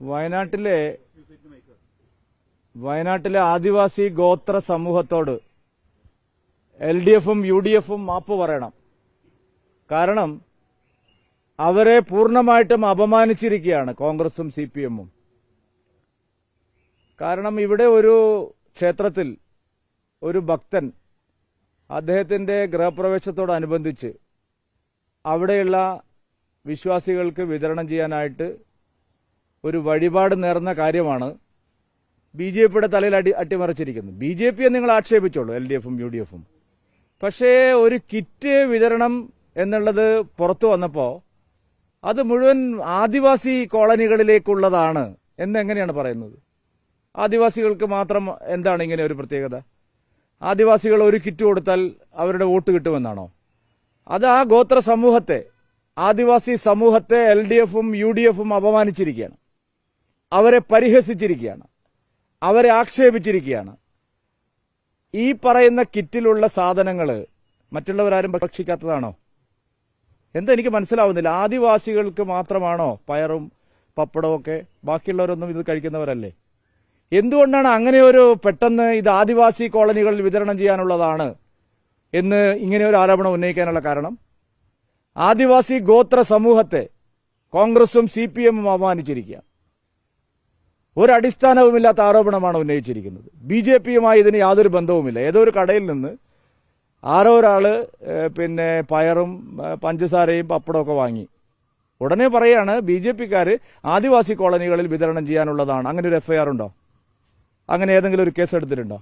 വയനാട്ടിലെ വയനാട്ടിലെ ആദിവാസി ഗോത്ര സമൂഹത്തോട് എൽ ഡി എഫും യു ഡി എഫും മാപ്പ് പറയണം. കാരണം അവരെ പൂർണമായിട്ടും അപമാനിച്ചിരിക്കുകയാണ് കോൺഗ്രസും സി പി എമ്മും. കാരണം ഇവിടെ ഒരു ക്ഷേത്രത്തിൽ ഒരു ഭക്തൻ അദ്ദേഹത്തിന്റെ ഗൃഹപ്രവേശത്തോടനുബന്ധിച്ച് അവിടെയുള്ള വിശ്വാസികൾക്ക് വിതരണം ചെയ്യാനായിട്ട് ഒരു വഴിപാട് നേർന്ന കാര്യമാണ് ബി ജെ പിയുടെ തലയിൽ അടി അട്ടിമറിച്ചിരിക്കുന്നത്. ബി ജെ പിയെ നിങ്ങൾ ആക്ഷേപിച്ചോളൂ എൽ ഡി എഫും യു ഡി എഫും. പക്ഷേ ഒരു കിറ്റ് വിതരണം എന്നുള്ളത് പുറത്തു വന്നപ്പോൾ അത് മുഴുവൻ ആദിവാസി കോളനികളിലേക്കുള്ളതാണ് എന്നെങ്ങനെയാണ് പറയുന്നത്? ആദിവാസികൾക്ക് മാത്രം എന്താണ് ഇങ്ങനെ ഒരു പ്രത്യേകത? ആദിവാസികൾ ഒരു കിറ്റ് കൊടുത്താൽ അവരുടെ വോട്ട് കിട്ടുമെന്നാണോ? അത് ആ ഗോത്ര സമൂഹത്തെ ആദിവാസി സമൂഹത്തെ എൽ ഡി എഫും യു ഡി എഫും അപമാനിച്ചിരിക്കുകയാണ്. അവരെ പരിഹസിച്ചിരിക്കുകയാണ്. അവരെ ആക്ഷേപിച്ചിരിക്കുകയാണ്. ഈ പറയുന്ന കിറ്റിലുള്ള സാധനങ്ങൾ മറ്റുള്ളവരാരും ഭക്ഷിക്കാത്തതാണോ? എന്താ എനിക്ക് മനസ്സിലാവുന്നില്ല. ആദിവാസികൾക്ക് മാത്രമാണോ പയറും പപ്പടവും ഒക്കെ? ബാക്കിയുള്ളവരൊന്നും ഇത് കഴിക്കുന്നവരല്ലേ? എന്തുകൊണ്ടാണ് അങ്ങനെ ഒരു പെട്ടെന്ന് ഇത് ആദിവാസി കോളനികളിൽ വിതരണം ചെയ്യാനുള്ളതാണ് എന്ന് ഇങ്ങനെ ഒരു ആരോപണം ഉന്നയിക്കാനുള്ള കാരണം? ആദിവാസി ഗോത്ര സമൂഹത്തെ കോൺഗ്രസും സി പി എമ്മും അപമാനിച്ചിരിക്കുക ഒരടിസ്ഥാനവുമില്ലാത്ത ആരോപണമാണ് ഉന്നയിച്ചിരിക്കുന്നത്. ബി ജെ പിയുമായി ഇതിന് യാതൊരു ബന്ധവുമില്ല. ഏതോ ഒരു കടയിൽ നിന്ന് ആരോ ഒരാൾ പിന്നെ പയറും പഞ്ചസാരയും പപ്പടമൊക്കെ വാങ്ങി. ഉടനെ പറയാണ് ബി ജെ പിക്കാർ ആദിവാസി കോളനികളിൽ വിതരണം ചെയ്യാനുള്ളതാണ്. അങ്ങനെ ഒരു എഫ്ഐആർ ഉണ്ടോ? അങ്ങനെ ഏതെങ്കിലും ഒരു കേസ് എടുത്തിട്ടുണ്ടോ?